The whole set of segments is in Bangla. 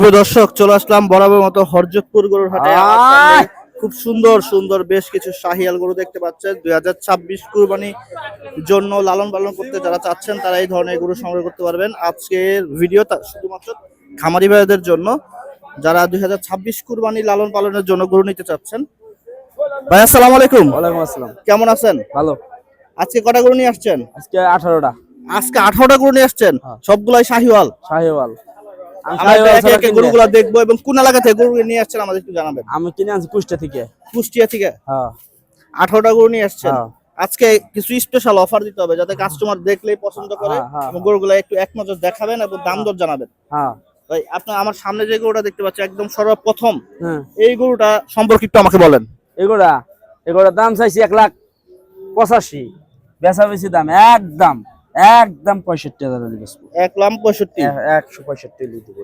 শুভ দর্শক চলে আসলাম বরাবর মতো হরজতপুর গরুর হাটে। খুব সুন্দর সুন্দর বেশ কিছু শাহিয়াল গরু দেখতে পাচ্ছেন। দুই হাজার ছাব্বিশ কুরবানি জন্য লালন পালন করতে যারা চাচ্ছেন তারা এই ধরনের গরু সংগ্রহ করতে পারবেন। আজকের ভিডিও শুধুমাত্র খামারি ভাইদের জন্য। যারা দুই হাজার ছাব্বিশ কুরবানি লালন পালনের জন্য গরু নিতে চাচ্ছেন। ভাই আসসালাম আলাইকুম। ওয়ালাইকুম আসসালাম। কেমন আছেন? ভালো। আজকে কটা গরু নিয়ে আসছেন? আজকে আঠারোটা। আজকে আঠারোটা গরু নিয়ে আসছেন? হ্যাঁ। সবগুলাই শাহিওয়াল? শাহিওয়াল। আমরা শাহিওয়াল একে একে কিনি দেখব এবং কোন এলাকা থেকে গরু নিয়ে আসছেন আমাদের একটু জানাবেন। আমি কিনে আনছি কুষ্টা থেকে। কুষ্টিয়া থেকে? হ্যাঁ। আঠারোটা গরু নিয়ে আসছেন? হ্যাঁ। আজকে কিছু স্পেশাল অফার দিতে হবে যাতে কাস্টমার দেখলেই পছন্দ করে হ্যাঁ, গরুগুলা একটু এক নজর দেখাবেন এবং দাম দর জানাবেন। ভাই আপনার আমার সামনে যে গরুটা দেখতে পাচ্ছি একদম সর্বপ্রথম এই গরুটা সম্পর্কে একটু আমাকে বলেন। এগুলা এগুলোর দাম চাইছি এক লাখ পঁচাশি। বেচা বেশি দাম একদম। একদম পঁয়ষট্টি হাজার হলে বেচবো। এক লাম পঁয়ষট্টি। একশো পঁয়ষট্টি হলে দিব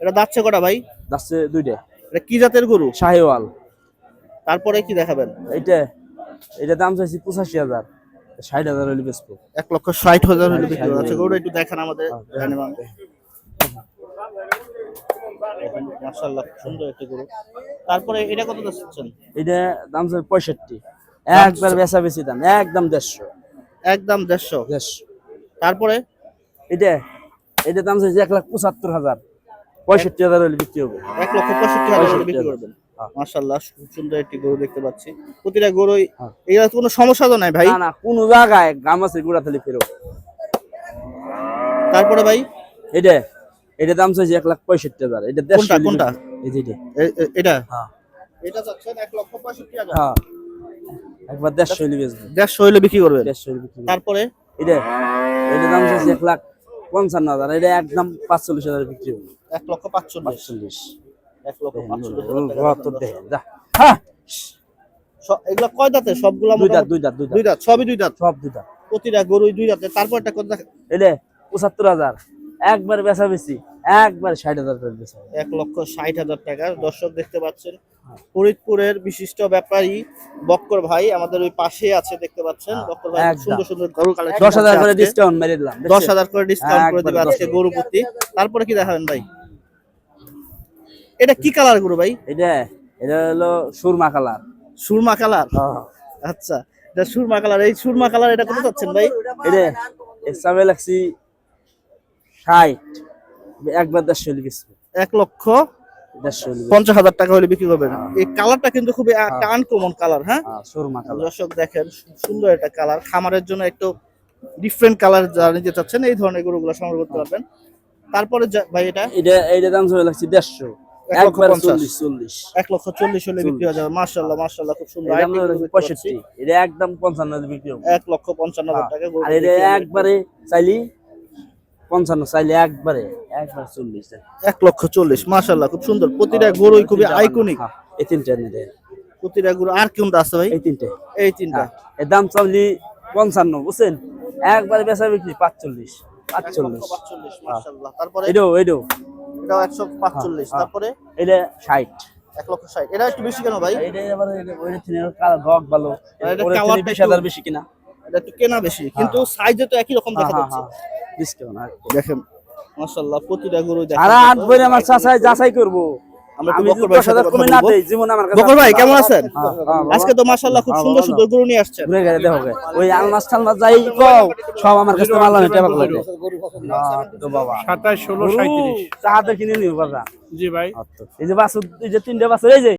এটা যাচ্ছে কটা ভাই? যাচ্ছে দুইটা। এটা কি জাতের গরু? শাহিওয়াল। তারপরে কি দেখাবেন? এইটা এটা দাম চাইছি পঁচাশি হাজার। ষাট হাজার হলে বেচবো। এক লক্ষ ষাট হাজার হলে ষাট আচ্ছা গরুটা একটু দেখান আমাদের। হ্যাঁ। মাশাআল্লাহ সুন্দর একটি গরু। তারপরে এটা কত যাচ্ছেন এটা দাম চাইছি পঁয়ষট্টি। একবার বেচা বেশি দাম। একদম দেড়শো। একদম দেড়শো। দেড়শো। তারপরে? এটা এটা দাম চাইছে এক লাখ পঁচাত্তর হাজার। পঁয়ষট্টি হাজার হলে বিক্রি হবে। এক লক্ষ পঁয়ষট্টি হাজার করে বিক্রি করবেন। হ্যাঁ। মাশাআল্লাহ সুন্দর একটি গরু দেখতে পাচ্ছি। প্রতিটা গরুই হ্যাঁ। এগুলা কোনো সমস্যা তো নাই ভাই? না না কোন জায়গায় ফেরো। তারপরে ভাই? এটা এটা দাম চাইছে এক লাখ পঁয়ষট্টি হাজার। এটা কোনটা, কোনটা? এই যে এটা। হ্যাঁ। এটা চাচ্ছেন এক লক্ষ পঁয়ষট্টি হাজার। হ্যাঁ। একবার দেড়শো হলে বেচবো। দেড়শো হইলে বিক্রি করবেন? দেড়শো হলে বিক্রি তারপরে? এটা এটা দাম চাইছে এক লাখ পঞ্চান্ন হাজার এটা একদম পাঁচচল্লিশ হাজার বিক্রি হবে এক লক্ষ পাঁচচল্লিশ। পাঁচচল্লিশ। এক লক্ষ পাঁচচল্লিশ ওর হাজার টাকা ঘর বেতন তোর যা হ্যাঁ এগুলা কয় দাঁতে সবগুলা দুই দাঁত মোটামুটি- দুই দাঁত দুই দুই দাঁত দাঁত সবই দুই দাঁত? সব দুই দাঁত। প্রতিটা গরুই দুই দাঁতে? তারপর একটা এটা পঁচাত্তর হাজার। একবার বেচা বেশি একবার ষাট হাজার এক লক্ষ ষাট হাজার টাকা। দর্শক দেখতে পাচ্ছেন ফরিদপুরের বিশিষ্ট ব্যাপারী বক্কর ভাই আমাদের ওই পাশে আছে দেখতে পাচ্ছেন। বক্কর ভাই সুন্দর সুন্দর গরু কালেকশন দশ হাজার করে ডিসকাউন্ট মেরে দিলাম দশ হাজার করে ডিসকাউন্ট করে দিবে আজকে গরু প্রতি। তারপরে কি দেখাবেন ভাই? এটা কি কালার গরু ভাই? এটা এটা হলো সুরমা কালার। সুরমা কালার? আচ্ছা এটা সুরমা কালার। এই সুরমা কালার এটা কত চাচ্ছেন ভাই? এটা এক্সামে লাগছি ষাট। একবার দেড়শো হলে বেচবো। এক লক্ষ। পঞ্চাশ হাজার টাকা হলে বিক্রি করবেন। এই কালারটা কিন্তু খুবই একটা আনকমন কালার হ্যাঁ? হ্যাঁ, সুরমা কালার। দর্শক দেখেন সুন্দর একটা কালার। খামারের জন্য একটু ডিফারেন্ট কালার যারা নিতে চাচ্ছেন এই ধরনের গরুগুলো সংগ্রহ করতে পারবেন। তারপরে ভাই এটা? এটা দাম চলে লাগছে দেড়শো। এক লক্ষ চল্লিশ হলে বিক্রি হয়ে যাবে। মার্শাল্লাহ মার্শাল্লাহ খুব সুন্দর। পঁয়ষট্টি। এটা একদম পঞ্চান্ন বিক্রি হবে। এক লক্ষ পঞ্চান্ন হাজার টাকা। একবারে চাইলি পঞ্চান্ন চাইলে একবারে একবার চল্লিশ এক লক্ষ চল্লিশ মার্শাল্লাহ খুব সুন্দর। প্রতিটা গরুই খুবই আইকনিক হ্যাঁ, এই তিনটা নিতে প্রতিটা গরু আর কোনটা আছে ভাই? এই তিনটে। এই তিনটা। হ্যাঁ, এর দাম চাইলি পঞ্চান্ন বুঝছেন? একবারে বেচা বিক্রি পাঁচচল্লিশ পাঁচচল্লিশ। পাঁচচল্লিশ তারপরে? এটাও এটাও। এটাও একশো পাঁচচল্লিশ। হ্যাঁ। তারপরে? এটা ষাট। এক লক্ষ ষাট। এটা একটু বেশি কেন ভাই? এটা আবার ওইটা থেকে কালার গক ভালো। এটা ওইটা থেকে কালারটা বিশ কিনা। এটা একটু কেনা বেশি কিন্তু সাইজে তো একই রকম হ্যাঁ দেখা হ্যাঁ যাচ্ছে। দেখেন। মাশাআল্লাহ প্রতিটা গরু আর আট বইরে আমার চাচাই যাচাই করব। আমরা একটু বকর যদি ভাইয়ের দশ হাজার সাথে কমে না দেই জীবন আমার কাছে বকর ভাই কেমন আছেন? হ্যাঁ, হ্যাঁ। আজকে তো মাশাআল্লাহ খুব হ্যাঁ, সুন্দর সুন্দর গরু নিয়ে আসছেন। ঘুরে গেলে দেখো ওই আলমাস টালমাস যাই কও সব আমার কাছে মাল আনে লাগে। তো বাবা কিনে নিও বাবা জি ভাই। এই যে বাসু এই যে তিনটে বাসু এই যে।